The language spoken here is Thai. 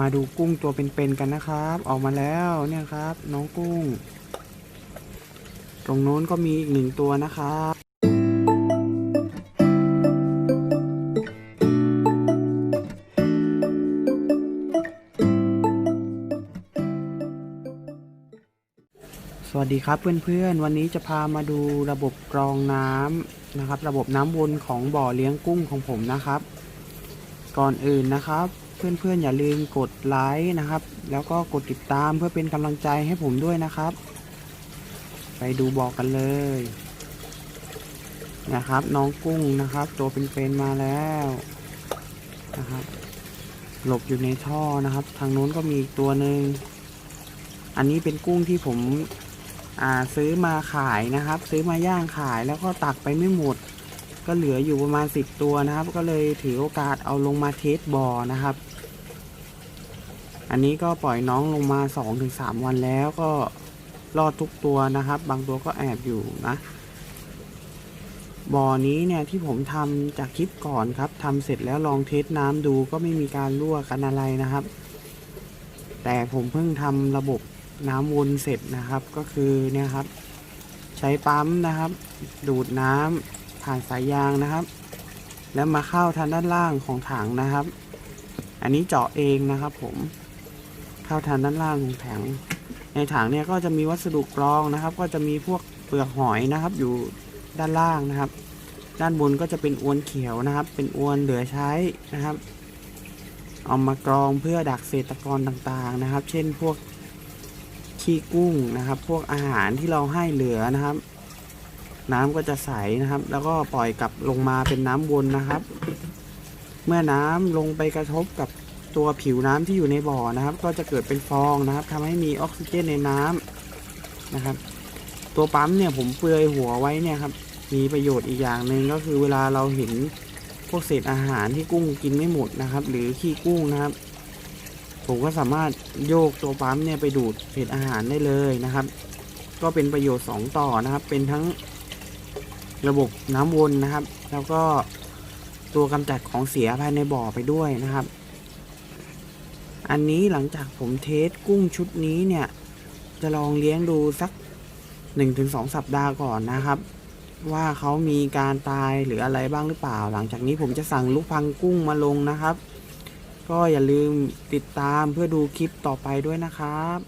มาดูกุ้งตัวเป็นๆกันนะครับ ออกมาแล้วเนี่ยครับ น้องกุ้ง ตรงโน้นก็มีอีกหนึ่งตัวนะครับสวัสดีครับเพื่อนๆ วันนี้จะพามาดูระบบกรองน้ำนะครับ ระบบน้ำวนของบ่อเลี้ยงกุ้งของผมนะครับ ก่อนอื่นนะครับ เพื่อนๆอย่าลืมกดไลค์นะครับ แล้วก็กดติดตามเพื่อเป็นกำลังใจให้ผมด้วยนะครับ ไปดูบอกกันเลยนะครับ น้องกุ้งนะครับ ตัวเป็นๆมาแล้วนะครับหลบอยู่ในท่อนะครับ ทางโน้นก็มีอีกตัวหนึ่งอันนี้เป็นกุ้งที่ผมซื้อมาขายนะครับ ซื้อมาย่างขายแล้วก็ตักไปไม่หมด ก็เหลืออยู่ประมาณ 10 ตัวนะครับ ก็เลยถือโอกาสเอาลงมาเทสบ่อนะครับ อันนี้ก็ปล่อยน้องลงมา 2-3 วันแล้วก็รอดทุกตัวนะครับ บางตัวก็แอบอยู่นะบ่อนี้เนี่ยที่ผมทำจากคลิปก่อนครับทำเสร็จแล้วลองเทสน้ำดูก็ไม่มีการรั่วกันอะไรนะครับ แต่ผมเพิ่งทำระบบน้ำวนเสร็จนะครับ ก็คือเนี่ยครับ ใช้ปั๊มนะครับ ดูดน้ำ ผ่านสายยางนะครับ แล้วมาเข้าทางด้านล่างของถังนะครับ อันนี้เจาะเองนะครับผมเข้าทางด้านล่างของถัง ในถังเนี่ยก็จะมีวัสดุกรองนะครับ ก็จะมีพวกเปลือกหอยนะครับ อยู่ด้านล่างนะครับ ด้านบนก็จะเป็นอวนเขียวนะครับ เป็นอวนเหลือใช้นะครับเอามากรองเพื่อดักเศษตะกอนต่างๆนะครับ เช่นพวกขี้กุ้งนะครับ พวกอาหารที่เราให้เหลือนะครับ น้ำก็จะใสนะครับ แล้วก็ปล่อยกลับลงมาเป็นน้ำวนนะครับ เมื่อน้ำลงไปกระทบกับตัวผิวน้ำที่อยู่ในบ่อนะครับ ก็จะเกิดเป็นฟองนะครับทำให้มีออกซิเจนในน้ำนะครับ ตัวปั๊มเนี่ยผมเปลือยหัวไว้เนี่ยครับมีประโยชน์อีกอย่างหนึ่งก็คือเวลาเราเห็นพวกเศษอาหารที่กุ้งกินไม่หมดนะครับ หรือขี้กุ้งนะครับ ผมก็สามารถโยกตัวปั๊มเนี่ยไปดูดเศษอาหารได้เลยนะครับ ก็เป็นประโยชน์ 2 ต่อนะครับ เป็นทั้ง ระบบน้ำวนนะครับ แล้วก็ตัวกำจัดของเสียภายในบ่อไปด้วยนะครับ อันนี้หลังจากผมเทสกุ้งชุดนี้เนี่ย จะลองเลี้ยงดูสัก 1-2 สัปดาห์ก่อนนะครับ ว่าเขามีการตายหรืออะไรบ้างหรือเปล่า หลังจากนี้ผมจะสั่งลูกพังกุ้งมาลงนะครับ ก็อย่าลืมติดตามเพื่อดูคลิปต่อไปด้วยนะครับ